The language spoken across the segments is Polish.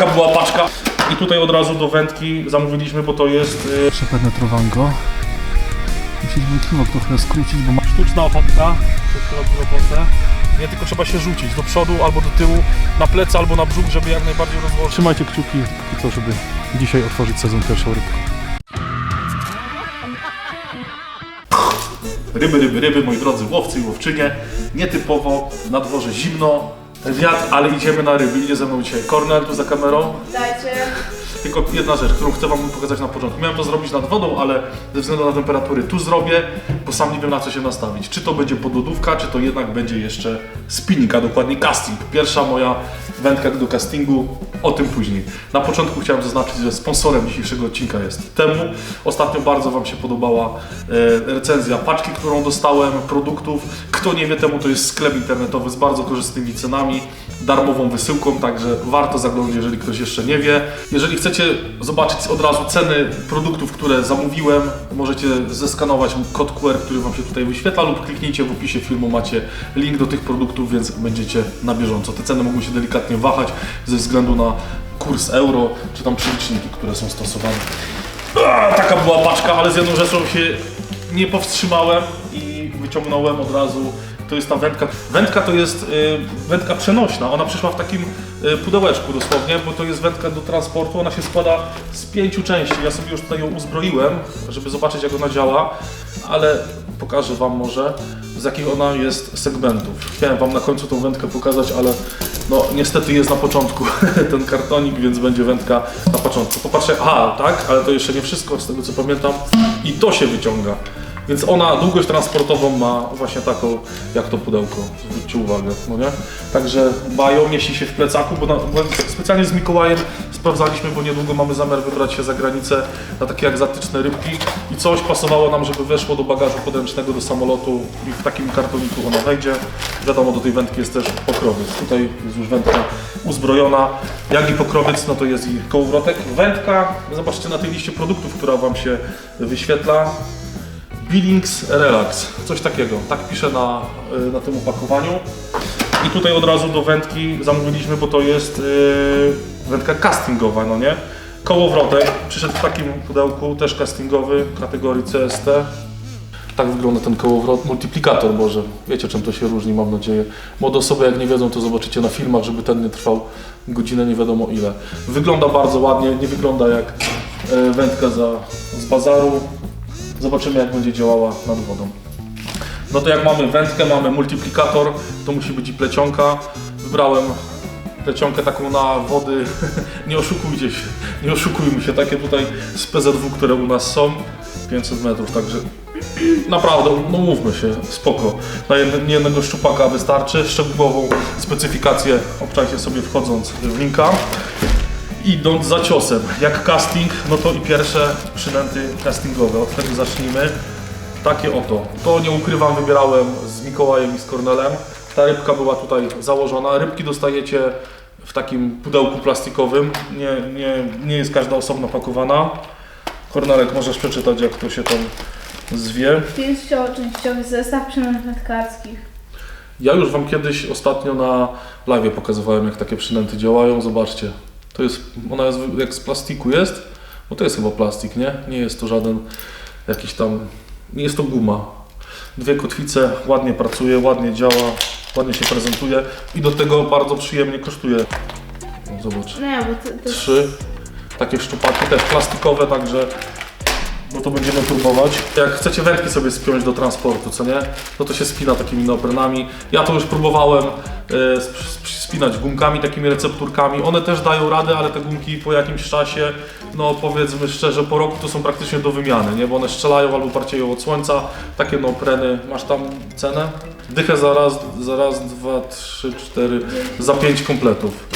taka była paczka. I tutaj od razu do wędki zamówiliśmy, bo to jest y, Przepenetrowango. Musieliśmy kilo trochę skrócić, bo ma... sztuczna ochotka, to robi robotę. Nie tylko trzeba się rzucić do przodu albo do tyłu, na plecy albo na brzuch, żeby jak najbardziej rozłożyć. Trzymajcie kciuki i co, żeby dzisiaj otworzyć sezon pierwszą rybką. Ryby, ryby, ryby, moi drodzy łowcy i łowczynie. Nietypowo, na dworze zimno, wiatr, ale idziemy na ryby. Idzie ze mną dzisiaj Kornel tu za kamerą. Dajcie. Tylko jedna rzecz, którą chcę Wam pokazać na początku. Miałem to zrobić nad wodą, ale ze względu na temperatury tu zrobię, bo sam nie wiem na co się nastawić. Czy to będzie podlodówka, czy to jednak będzie jeszcze spinning, a dokładnie casting. Pierwsza moja wędka do castingu, o tym później. Na początku chciałem zaznaczyć, że sponsorem dzisiejszego odcinka jest Temu. Ostatnio bardzo Wam się podobała e, recenzja paczki, którą dostałem, produktów. Kto nie wie, Temu to jest sklep internetowy z bardzo korzystnymi cenami, darmową wysyłką, także warto zaglądać, jeżeli ktoś jeszcze nie wie. Jeżeli chcecie zobaczyć od razu ceny produktów, które zamówiłem, możecie zeskanować kod QR, który Wam się tutaj wyświetla lub kliknijcie w opisie filmu, macie link do tych produktów, więc będziecie na bieżąco. Te ceny mogą się delikatnie wahać ze względu na kurs euro, czy tam przeliczniki, które są stosowane. A, taka była paczka, ale z jedną rzeczą się nie powstrzymałem i wyciągnąłem od razu. To jest ta wędka. Wędka to jest y, wędka przenośna. Ona przyszła w takim y, pudełeczku dosłownie, bo to jest wędka do transportu. Ona się składa z pięciu części. Ja sobie już tutaj ją uzbroiłem, żeby zobaczyć jak ona działa, ale pokażę Wam może z jakich ona jest segmentów. Chciałem Wam na końcu tą wędkę pokazać, ale no niestety jest na początku ten kartonik, więc będzie wędka na początku. Popatrzcie, aha, tak, ale to jeszcze nie wszystko, z tego co pamiętam. I to się wyciąga. Więc ona długość transportową ma właśnie taką, jak to pudełko. Zwróćcie uwagę, no nie? Także bajo mieści się w plecaku, bo, na, bo specjalnie z Mikołajem sprawdzaliśmy, bo niedługo mamy zamiar wybrać się za granicę na takie egzotyczne rybki i coś pasowało nam, żeby weszło do bagażu podręcznego do samolotu i w takim kartoniku ona wejdzie. Wiadomo, do tej wędki jest też pokrowiec. Tutaj jest już wędka uzbrojona. Jak i pokrowiec, no to jest i kołowrotek. Wędka, zobaczcie na tej liście produktów, która Wam się wyświetla. Billings Relax, coś takiego, tak pisze na, y, na tym opakowaniu. I tutaj od razu do wędki zamówiliśmy, bo to jest yy, wędka castingowa, no nie? Kołowrotek przyszedł w takim pudełku, też castingowy, kategorii CST. Tak wygląda ten kołowrot, multiplikator Boże. Wiecie czym to się różni, mam nadzieję. Młode osoby jak nie wiedzą, to zobaczycie na filmach, żeby ten nie trwał godzinę nie wiadomo ile. Wygląda bardzo ładnie, nie wygląda jak e, wędka za, z bazaru. Zobaczymy jak będzie działała nad wodą. No to jak mamy wędkę, mamy multiplikator, to musi być i plecionka. Wybrałem plecionkę taką na wody, nie oszukujcie się, nie oszukujmy się, takie tutaj z PZW, które u nas są, 500 metrów, także naprawdę, no mówmy się, spoko. Na jednego szczupaka wystarczy, szczegółową specyfikację obczajcie sobie wchodząc w linka. Idąc za ciosem, jak casting, no to i pierwsze przynęty castingowe, od tego zacznijmy. Takie oto. To nie ukrywam, wybierałem z Mikołajem i z Kornelem. Ta rybka była tutaj założona. Rybki dostajecie w takim pudełku plastikowym. Nie, nie, nie jest każda osobno pakowana. Kornelek, możesz przeczytać, jak to się tam zwie. Pięcioczęściowy zestaw przynęt wędkarskich. Ja już Wam kiedyś ostatnio na live pokazywałem, jak takie przynęty działają. Zobaczcie. To jest, ona jest jak z plastiku jest, bo to jest chyba plastik, nie? Nie jest to żaden jakiś tam, nie jest to guma. Dwie kotwice, ładnie pracuje, ładnie działa, ładnie się prezentuje i do tego bardzo przyjemnie kosztuje. O, Zobacz. No ja, bo to, to Trzy takie szczupaki, też plastikowe, także no to będziemy próbować. Jak chcecie wędki sobie spiąć do transportu, co nie? No to się spina takimi neoprenami. Ja to już próbowałem spinać gumkami, takimi recepturkami. One też dają radę, ale te gumki po jakimś czasie, no powiedzmy szczerze, po roku to są praktycznie do wymiany, nie? Bo one strzelają albo parcieją od słońca. Takie neopreny, masz tam cenę? Dychę za raz, za raz, dwa, trzy, cztery, za pięć kompletów.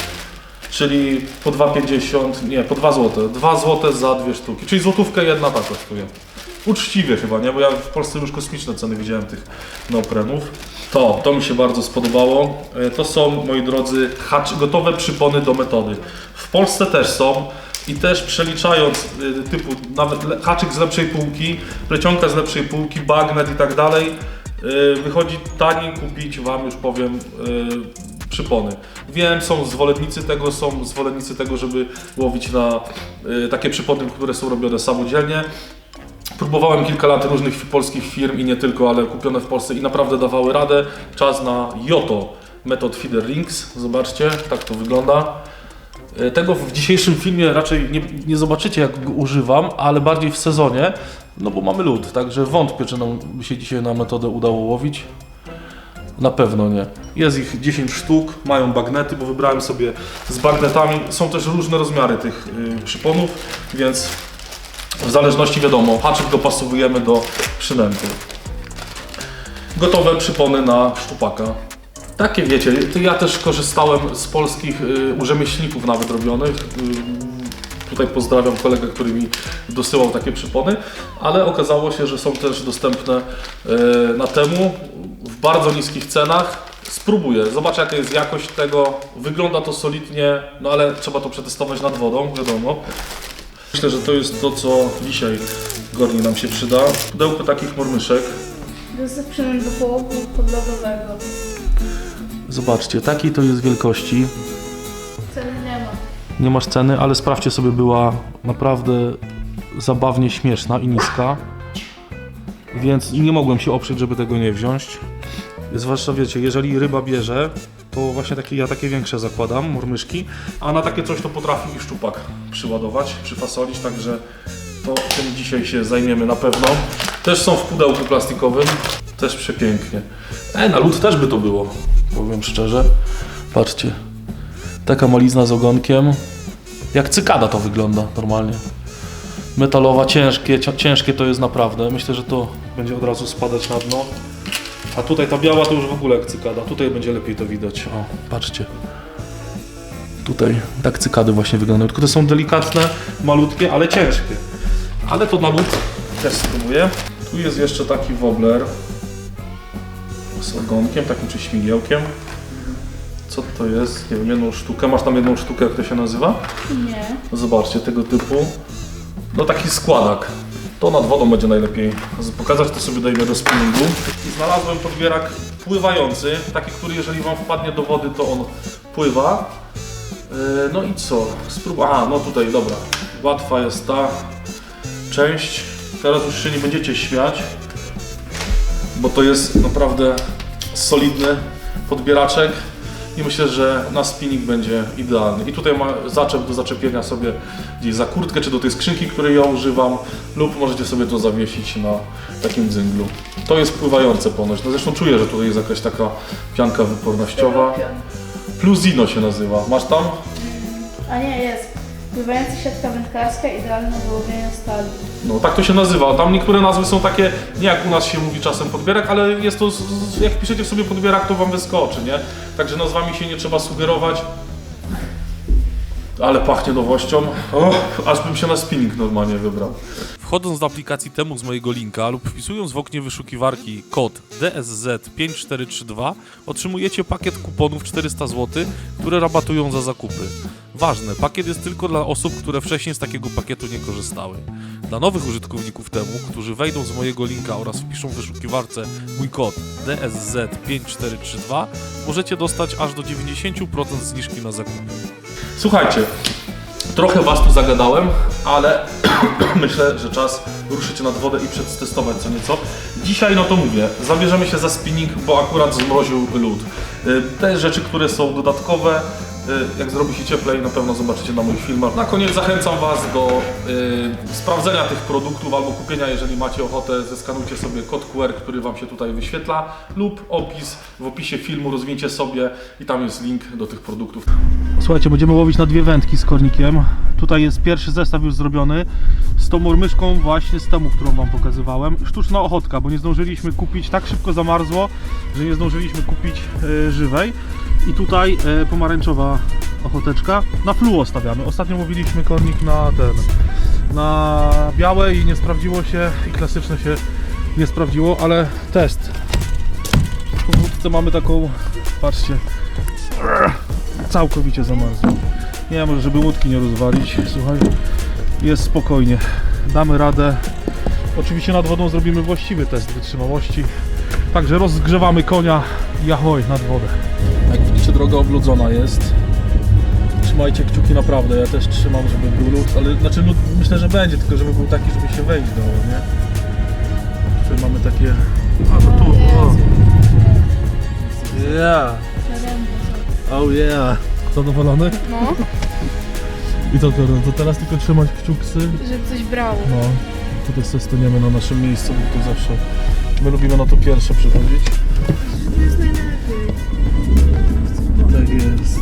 Czyli po 2,50, nie, po 2 zł. 2 zł za dwie sztuki. Czyli złotówkę jedna ta kosztuje. Uczciwie chyba, nie? Bo ja w Polsce już kosmiczne ceny widziałem tych neoprenów. To, to mi się bardzo spodobało. E, To są, moi drodzy, hacz, gotowe przypony do metody. W Polsce też są. I też przeliczając y, typu nawet haczyk z lepszej półki, plecionka z lepszej półki, bagnet i tak dalej, y, wychodzi taniej kupić Wam już powiem przypony. Wiem, są zwolennicy tego, są zwolennicy tego, żeby łowić na takie przypony, które są robione samodzielnie. Próbowałem kilka lat różnych polskich firm i nie tylko, ale kupione w Polsce i naprawdę dawały radę. Czas na Joto Method Feeder Rings. Zobaczcie, tak to wygląda. E, Tego w dzisiejszym filmie raczej nie, nie zobaczycie, jak go używam, ale bardziej w sezonie, no bo mamy lód, także wątpię, czy nam się dzisiaj na metodę udało łowić. Na pewno nie. Jest ich 10 sztuk, mają bagnety, bo wybrałem sobie z bagnetami. Są też różne rozmiary tych y, przyponów, więc w zależności wiadomo, haczyk dopasowujemy do przynęty. Gotowe przypony na szczupaka. Takie wiecie, ja też korzystałem z polskich y, nawet robionych. Y, tutaj pozdrawiam kolegę, który mi dosyłał takie przypony, ale okazało się, że są też dostępne y, na temu w bardzo niskich cenach. Spróbuję, zobaczę jaka jest jakość tego. Wygląda to solidnie, no ale trzeba to przetestować nad wodą, wiadomo. Myślę, że to jest to, co dzisiaj gorni nam się przyda. Pudełko takich mormyszek. Zestaw do połowu podlogowego. Zobaczcie, takiej to jest wielkości. Ceny nie ma. Nie masz ceny, ale sprawdźcie sobie, była naprawdę zabawnie śmieszna i niska. Więc nie mogłem się oprzeć, żeby tego nie wziąć. Zwłaszcza wiecie, jeżeli ryba bierze, to właśnie takie, ja takie większe zakładam, mormyszki. A na takie coś to potrafi i szczupak przyładować, przyfasolić, także to tym dzisiaj się zajmiemy na pewno. Też są w pudełku plastikowym, też przepięknie. E, na lód też by to było, powiem szczerze. Patrzcie, taka malizna z ogonkiem. Jak cykada to wygląda normalnie. Metalowa, ciężkie, ciężkie to jest naprawdę. Myślę, że to będzie od razu spadać na dno. A tutaj ta biała to już w ogóle jak cykada. Tutaj będzie lepiej to widać. O, patrzcie. Tutaj tak cykady właśnie wyglądają. Tylko te są delikatne, malutkie, ale ciężkie. Ale to na lód też spróbuję. Tu jest jeszcze taki wobbler z ogonkiem, takim czy śmigiełkiem. Co to jest? Nie wiem, jedną sztukę. Masz tam jedną sztukę, jak to się nazywa? Nie. No Zobaczcie, tego typu. No taki składak. To nad wodą będzie najlepiej pokazać, to sobie dajmy do spinningu. I znalazłem podbierak pływający, taki, który jeżeli Wam wpadnie do wody, to on pływa. Yy, No i co? Sprób... Aha, no tutaj, dobra. Łatwa jest ta część. Teraz już się nie będziecie śmiać, bo to jest naprawdę solidny podbieraczek i myślę, że na spinning będzie idealny. I tutaj ma zaczep do zaczepienia sobie gdzieś za kurtkę, czy do tej skrzynki, której ja używam, lub możecie sobie to zawiesić na takim cynglu. To jest pływające ponoć. No zresztą czuję, że tutaj jest jakaś taka pianka wypornościowa. Pluzino się nazywa. Masz tam? A nie, jest. Pływająca siatka wędkarska idealna do łowienia stali. No tak to się nazywa. Tam niektóre nazwy są takie, nie jak u nas się mówi czasem podbierak, ale jest to, jak piszecie sobie podbierak, to wam wyskoczy, nie? Także nazwami się nie trzeba sugerować. Ale pachnie nowością. O, aż bym się na spinning normalnie wybrał. Wchodząc do aplikacji temu z mojego linka lub wpisując w oknie wyszukiwarki kod DSZ5432 otrzymujecie pakiet kuponów 400 zł, które rabatują za zakupy. Ważne, pakiet jest tylko dla osób, które wcześniej z takiego pakietu nie korzystały. Dla nowych użytkowników temu, którzy wejdą z mojego linka oraz wpiszą w wyszukiwarce mój kod DSZ5432 możecie dostać aż do 90% zniżki na zakupy. Słuchajcie, trochę was tu zagadałem, ale myślę, że czas ruszyć nad wodę i przetestować co nieco. Dzisiaj, no to mówię, zabierzemy się za spinning, bo akurat zmroził lód. Y, Te rzeczy, które są dodatkowe, jak zrobi się cieplej, na pewno zobaczycie na moich filmach. Na koniec zachęcam was do y, sprawdzenia tych produktów albo kupienia, jeżeli macie ochotę, zeskanujcie sobie kod QR, który wam się tutaj wyświetla lub opis w opisie filmu, rozwinięcie sobie i tam jest link do tych produktów. Słuchajcie, będziemy łowić na dwie wędki z kornikiem. Tutaj jest pierwszy zestaw już zrobiony z tą mormyszką właśnie z temu, którą Wam pokazywałem. Sztuczna ochotka, bo nie zdążyliśmy kupić, tak szybko zamarzło, że nie zdążyliśmy kupić e, żywej. I tutaj e, pomarańczowa ochoteczka. Na fluo stawiamy. Ostatnio mówiliśmy kornik na ten, na białe i nie sprawdziło się i klasyczne się nie sprawdziło, ale test. W wódce mamy taką, patrzcie, całkowicie zamarzło. Nie wiem, żeby łódki nie rozwalić. Słuchaj, jest spokojnie. Damy radę. Oczywiście nad wodą zrobimy właściwy test wytrzymałości. Także rozgrzewamy konia i ahoj nad wodę. Droga oblodzona jest. Trzymajcie kciuki naprawdę, ja też trzymam, żeby był lód, ale znaczy lód myślę, że będzie, tylko żeby był taki, żeby się wejść dało, nie? Tutaj mamy takie... A to tu, o. Yeah, oh yeah. Zadowolony? No, I teraz? To teraz tylko trzymać kciuksy? żeby coś brało. No, tutaj sobie staniemy na naszym miejscu, bo tu zawsze my lubimy na to pierwsze przychodzić. To jest najlepiej. Tak jest.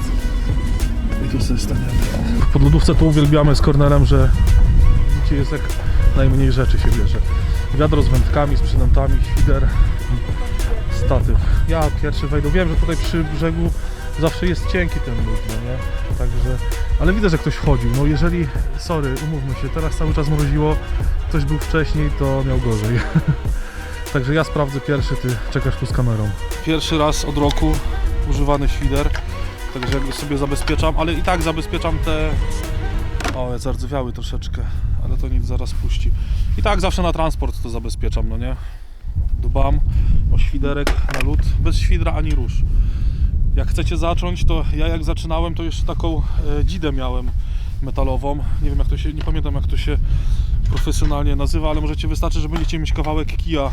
I tu sobie staniemy. W podlodówce to uwielbiamy z Kornelem, że gdzie jest jak najmniej rzeczy się bierze. Wiadro z wędkami, z przynętami, świder, statyw. Ja pierwszy wejdę. Wiem, że tutaj przy brzegu zawsze jest cienki ten lód, no nie? Także, ale widzę, że ktoś wchodził. No jeżeli, sorry, umówmy się, teraz cały czas mroziło, ktoś był wcześniej, to miał gorzej. Także ja sprawdzę pierwszy, ty czekasz tu z kamerą. Pierwszy raz od roku używany świder, także jakby sobie zabezpieczam, ale i tak zabezpieczam te... O, jest zardzewiały troszeczkę, ale to nic, zaraz puści. I tak zawsze na transport to zabezpieczam, no nie? Dbam o świderek na lód, bez świdra ani róż. Jak chcecie zacząć, to ja jak zaczynałem, to jeszcze taką e, dzidę miałem metalową. Nie wiem jak to się, nie pamiętam jak to się profesjonalnie nazywa, ale możecie wystarczy, że będziecie mieć kawałek kija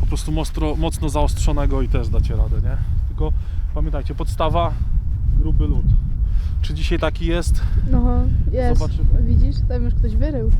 po prostu mocno, mocno zaostrzonego i też dacie radę, nie? Tylko pamiętajcie, podstawa, gruby lód. Czy dzisiaj taki jest? No, jest. Zobaczymy. Widzisz, tam już ktoś wyrył.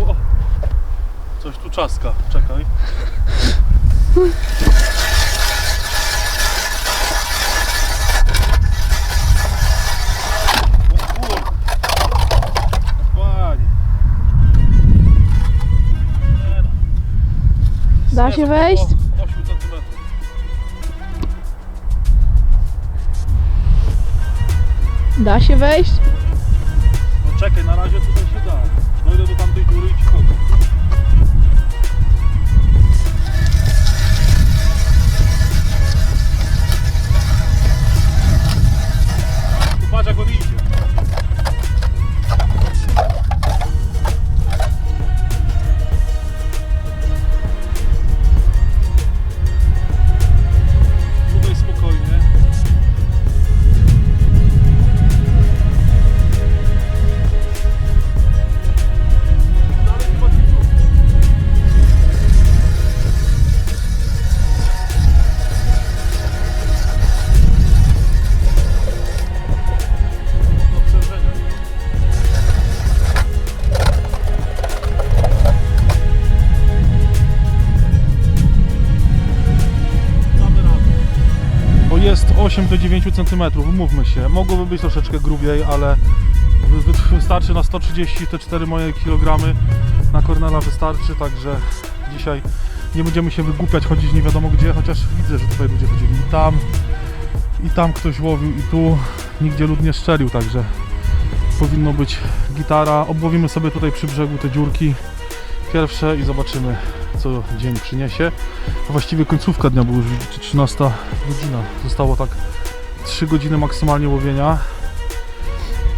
O, czaska, czekaj. No. Da się wejść? około 8 cm. Da się wejść? No czekaj, na razie tutaj się da. Dojdę do tamtej góry i powiem. Tu 8 do 9 cm, umówmy się. Mogłoby być troszeczkę grubiej, ale wy- wy- wystarczy na 130 te 4 moje kilogramy na Kornela wystarczy, także dzisiaj nie będziemy się wygłupiać, chodzić nie wiadomo gdzie, chociaż widzę, że tutaj ludzie chodzili i tam, i tam ktoś łowił i tu nigdzie lud nie szczelił, także powinno być gitara. Obłowimy sobie tutaj przy brzegu te dziurki pierwsze i zobaczymy co dzień przyniesie. Właściwie końcówka dnia, bo już widzicie 13 godzina. Zostało tak 3 godziny maksymalnie łowienia.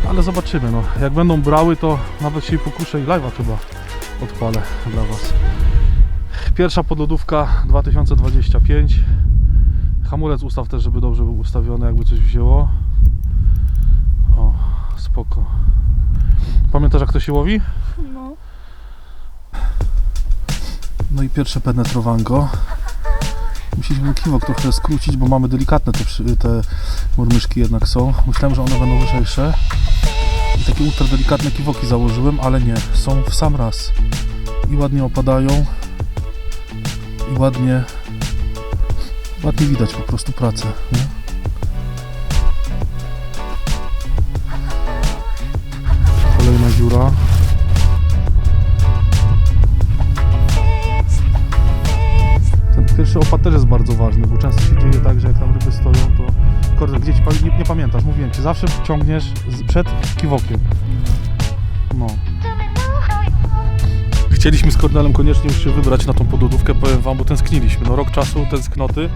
Ale zobaczymy, no. Jak będą brały, to nawet się pokuszę i live'a chyba odpalę dla Was. Pierwsza podlodówka 2025. Hamulec ustaw też, żeby dobrze był ustawiony, jakby coś wzięło. O, spoko. Pamiętasz jak to się łowi? No. I pierwsze penetrowango. Musieliśmy kiwok trochę skrócić, bo mamy delikatne te, te murmyszki jednak są. Myślałem, że one będą lżejsze. I takie ultra delikatne kiwoki założyłem, ale nie. Są w sam raz. I ładnie opadają. I ładnie... Ładnie widać po prostu pracę. Nie? jest bardzo ważny, bo często się dzieje tak, że jak tam ryby stoją, to kurde, gdzie ci pa- nie, nie pamiętasz, mówiłem ci, zawsze ciągniesz z, przed kiwokiem. No. Chcieliśmy z Kornelem koniecznie już się wybrać na tą podlodówkę, powiem wam, bo tęskniliśmy. No rok czasu, tęsknoty.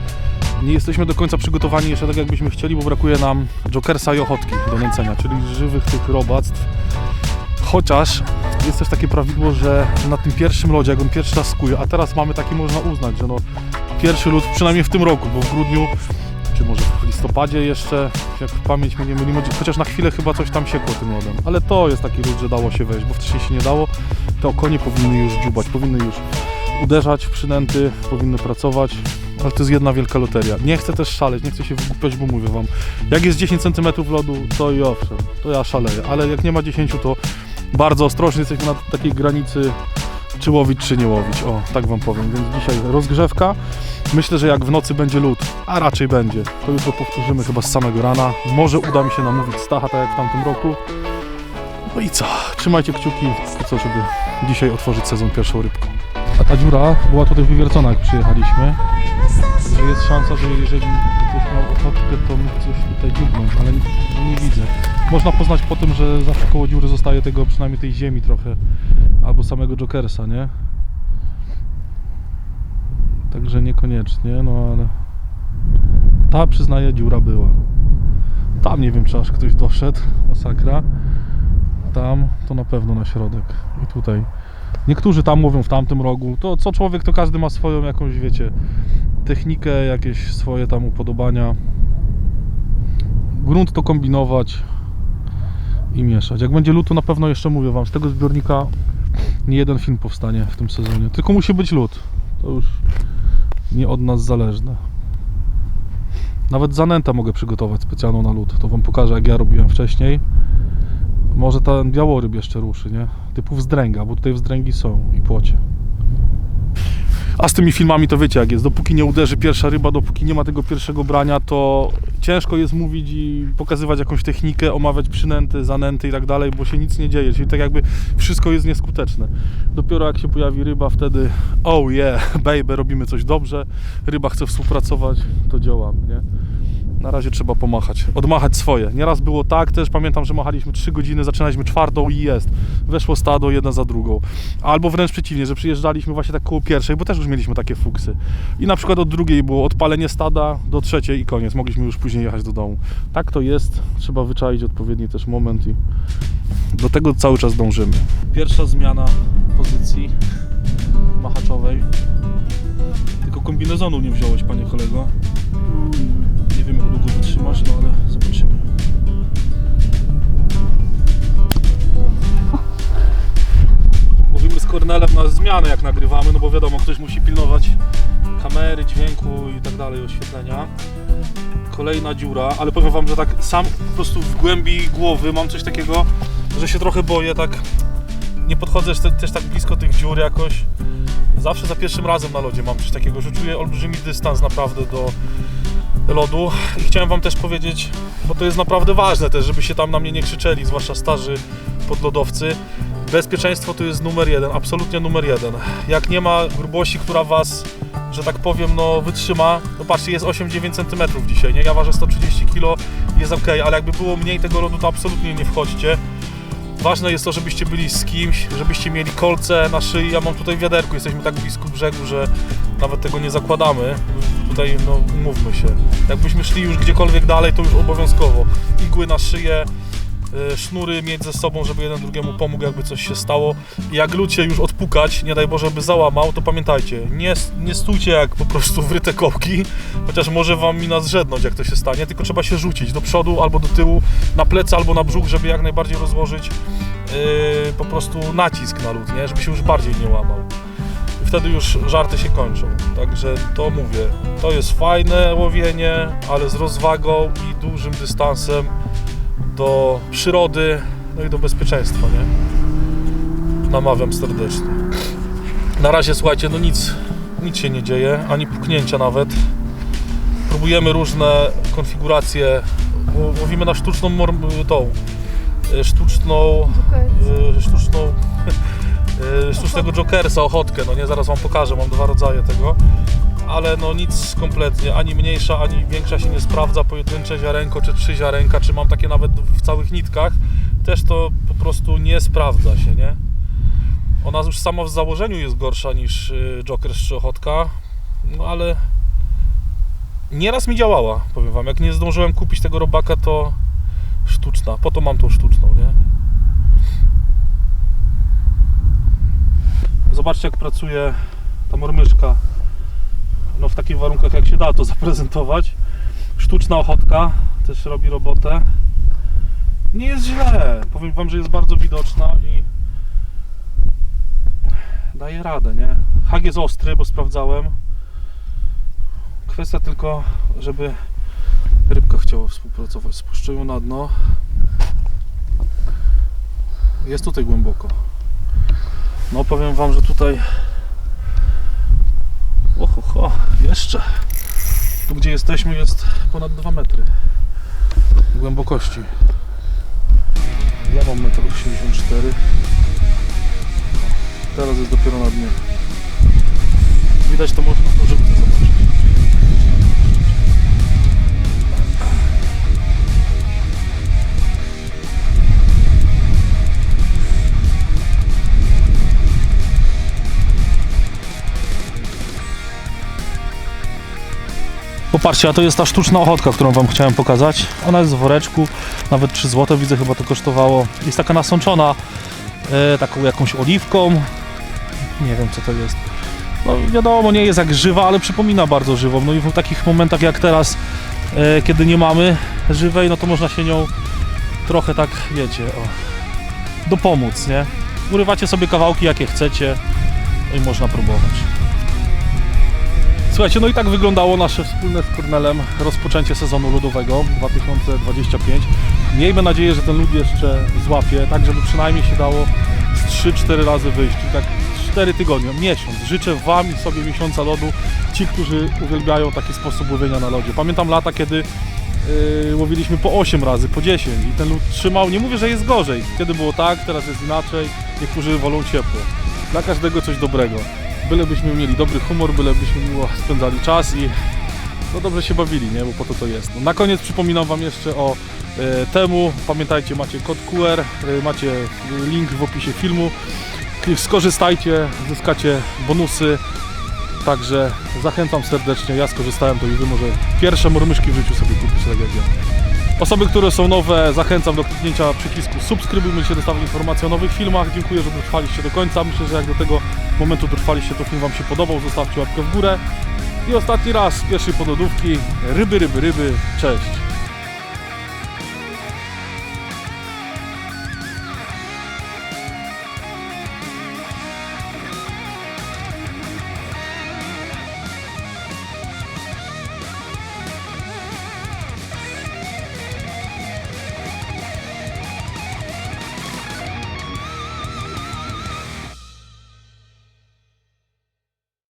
Nie jesteśmy do końca przygotowani jeszcze tak, jakbyśmy chcieli, bo brakuje nam Jokersa i Ochotki do nęcenia, czyli żywych tych robactw. Chociaż jest też takie prawidło, że na tym pierwszym lodzie, jak on pierwszy raz skuje, a teraz mamy taki, można uznać, że no pierwszy lód przynajmniej w tym roku, bo w grudniu, czy może w listopadzie jeszcze, jak pamięć mnie nie myli, chociaż na chwilę chyba coś tam siekło tym lodem, ale to jest taki lód, że dało się wejść, bo wcześniej się nie dało, to konie powinny już dziubać, powinny już uderzać w przynęty, powinny pracować, ale to jest jedna wielka loteria. Nie chcę też szaleć, nie chcę się wygłupiać, bo mówię wam, jak jest 10 cm lodu, to i owszem, to ja szaleję, ale jak nie ma 10, to bardzo ostrożnie jesteśmy na takiej granicy, czy łowić, czy nie łowić. O, tak wam powiem. Więc dzisiaj rozgrzewka. Myślę, że jak w nocy będzie lód, a raczej będzie, to jutro powtórzymy chyba z samego rana. Może uda mi się namówić Stacha, tak jak w tamtym roku. No i co? Trzymajcie kciuki, i co, żeby dzisiaj otworzyć sezon pierwszą rybką. A ta dziura była tutaj wywiercona, jak przyjechaliśmy. Że jest szansa, że jeżeli ktoś miał ochotkę, to mógł coś tutaj dziubnąć, ale nie, nie widzę. Można poznać po tym, że zawsze koło dziury zostaje tego, przynajmniej tej ziemi trochę, albo samego Jokersa, nie? Także niekoniecznie, no ale ta przyznaję dziura była. Tam nie wiem, czy aż ktoś doszedł, masakra. Tam to na pewno na środek. I tutaj. Niektórzy tam mówią w tamtym rogu. To co człowiek, to każdy ma swoją jakąś, wiecie, technikę, jakieś swoje tam upodobania. Grunt to kombinować i mieszać. Jak będzie lód, to na pewno jeszcze mówię Wam, z tego zbiornika nie jeden film powstanie w tym sezonie. Tylko musi być lód. To już nie od nas zależne. Nawet zanętę mogę przygotować specjalną na lód. To Wam pokażę, jak ja robiłem wcześniej. Może ten białoryb jeszcze ruszy, nie? Typu wzdręga, bo tutaj wzdręgi są i płocie. A z tymi filmami to wiecie jak jest, dopóki nie uderzy pierwsza ryba, dopóki nie ma tego pierwszego brania, to ciężko jest mówić i pokazywać jakąś technikę, omawiać przynęty, zanęty i tak dalej, bo się nic nie dzieje, czyli tak jakby wszystko jest nieskuteczne. Dopiero jak się pojawi ryba, wtedy oh yeah, baby, robimy coś dobrze, ryba chce współpracować, to działamy, nie? Na razie trzeba pomachać, odmachać swoje. Nieraz było tak, też pamiętam, że machaliśmy 3 godziny, zaczynaliśmy czwartą i jest. Weszło stado jedna za drugą. Albo wręcz przeciwnie, że przyjeżdżaliśmy właśnie tak koło pierwszej, bo też już mieliśmy takie fuksy. I na przykład od drugiej było odpalenie stada do trzeciej i koniec. Mogliśmy już później jechać do domu. Tak to jest, trzeba wyczaić odpowiedni też moment i do tego cały czas dążymy. Pierwsza zmiana pozycji machaczowej. Tylko kombinezonu nie wziąłeś, panie kolego. Wiem, jak długo wytrzymasz, no ale zobaczymy. Mówimy z Kornelem na zmianę, jak nagrywamy, no bo wiadomo, ktoś musi pilnować kamery, dźwięku i tak dalej, oświetlenia. Kolejna dziura, ale powiem wam, że tak sam po prostu w głębi głowy mam coś takiego, że się trochę boję, tak nie podchodzę też tak blisko tych dziur jakoś. Zawsze za pierwszym razem na lodzie mam coś takiego, że czuję olbrzymi dystans naprawdę do, lodu i chciałem wam też powiedzieć, bo to jest naprawdę ważne też, żeby się tam na mnie nie krzyczeli, zwłaszcza starzy podlodowcy. Bezpieczeństwo to jest numer jeden, absolutnie numer jeden. Jak nie ma grubości, która was, że tak powiem, no wytrzyma, no patrzcie, jest 8-9 cm dzisiaj, nie? Ja ważę 130 kg, jest ok, ale jakby było mniej tego lodu, to absolutnie nie wchodźcie. Ważne jest to, żebyście byli z kimś, żebyście mieli kolce na szyi. Ja mam tutaj wiaderko, jesteśmy tak blisko brzegu, że nawet tego nie zakładamy. Tutaj, no, umówmy się. Jakbyśmy szli już gdziekolwiek dalej, to już obowiązkowo. Igły na szyję, sznury mieć ze sobą, żeby jeden drugiemu pomógł, jakby coś się stało. Jak się już odpukać, nie daj Boże, by załamał, to pamiętajcie, nie, nie stójcie jak po prostu wryte kołki, chociaż może wam mina zrzednąć, jak to się stanie, tylko trzeba się rzucić do przodu albo do tyłu, na plecy albo na brzuch, żeby jak najbardziej rozłożyć yy, po prostu nacisk na lód, nie? żeby się już bardziej nie łamał. Wtedy już żarty się kończą. Także to mówię, to jest fajne łowienie, ale z rozwagą i dużym dystansem do przyrody, no i do bezpieczeństwa, nie? Namawiam serdecznie. Na razie słuchajcie, no nic, nic się nie dzieje, ani puknięcia nawet. Próbujemy różne konfiguracje, łowimy na sztuczną tą, y, sztuczną, y, sztuczną, y, sztucznego jokersa, ochotkę, no nie, zaraz wam pokażę, mam dwa rodzaje tego. Ale no nic kompletnie, ani mniejsza, ani większa się nie sprawdza, pojedyncze ziarenko czy trzy ziarenka, czy mam takie nawet w całych nitkach, też to po prostu nie sprawdza się, nie? Ona już sama w założeniu jest gorsza niż y, Joker z Ochotka, no ale nieraz mi działała, powiem wam. Jak nie zdążyłem kupić tego robaka, to sztuczna. Po to mam tą sztuczną, nie? Zobaczcie, jak pracuje ta mormyszka. No w takich warunkach, jak się da to zaprezentować. Sztuczna ochotka też robi robotę. Nie jest źle. Powiem wam, że jest bardzo widoczna i daje radę, nie? Hag jest ostry, bo sprawdzałem. Kwestia tylko, żeby rybka chciała współpracować. Spuszczę ją na dno. Jest tutaj głęboko. No powiem wam, że tutaj Oho, ho, jeszcze. Tu gdzie jesteśmy jest ponad 2 metry głębokości. Ja mam 1,84 m. Teraz jest dopiero na dnie. Widać to można w Popatrzcie, a to jest ta sztuczna ochotka, którą Wam chciałem pokazać. Ona jest w woreczku, nawet 3 zł widzę chyba to kosztowało. Jest taka nasączona e, taką jakąś oliwką. Nie wiem co to jest. No wiadomo, nie jest jak żywa, ale przypomina bardzo żywą. No i w takich momentach jak teraz, e, kiedy nie mamy żywej, no to można się nią trochę tak, wiecie, o, dopomóc, nie? Urywacie sobie kawałki jakie chcecie no i można próbować. Słuchajcie, no i tak wyglądało nasze wspólne z Kornelem rozpoczęcie sezonu ludowego 2025. Miejmy nadzieję, że ten lód jeszcze złapie, tak żeby przynajmniej się dało z 3-4 razy wyjść, tak 4 tygodnie, miesiąc. Życzę Wam i sobie miesiąca lodu, ci, którzy uwielbiają taki sposób łowienia na lodzie. Pamiętam lata, kiedy yy, łowiliśmy po 8 razy, po 10 i ten lód trzymał, nie mówię, że jest gorzej. Kiedy było tak, teraz jest inaczej, niektórzy wolą ciepło. Dla każdego coś dobrego bylebyśmy mieli dobry humor, bylebyśmy miło spędzali czas i no dobrze się bawili, nie? Bo po to to jest. No, na koniec przypominam Wam jeszcze o e, temu. Pamiętajcie, macie kod QR, e, macie link w opisie filmu. Skorzystajcie, zyskacie bonusy. Także zachęcam serdecznie. Ja skorzystałem, to i Wy może pierwsze mormyszki w życiu sobie kupić legendzie. Osoby, które są nowe, zachęcam do kliknięcia przycisku subskrybuj, się dostawać informacje o nowych filmach. Dziękuję, że dotrwaliście do końca. Myślę, że jak do tego momentu dotrwaliście, to film Wam się podobał. Zostawcie łapkę w górę. I ostatni raz z pierwszej podlodówki. Ryby, ryby, ryby. Cześć.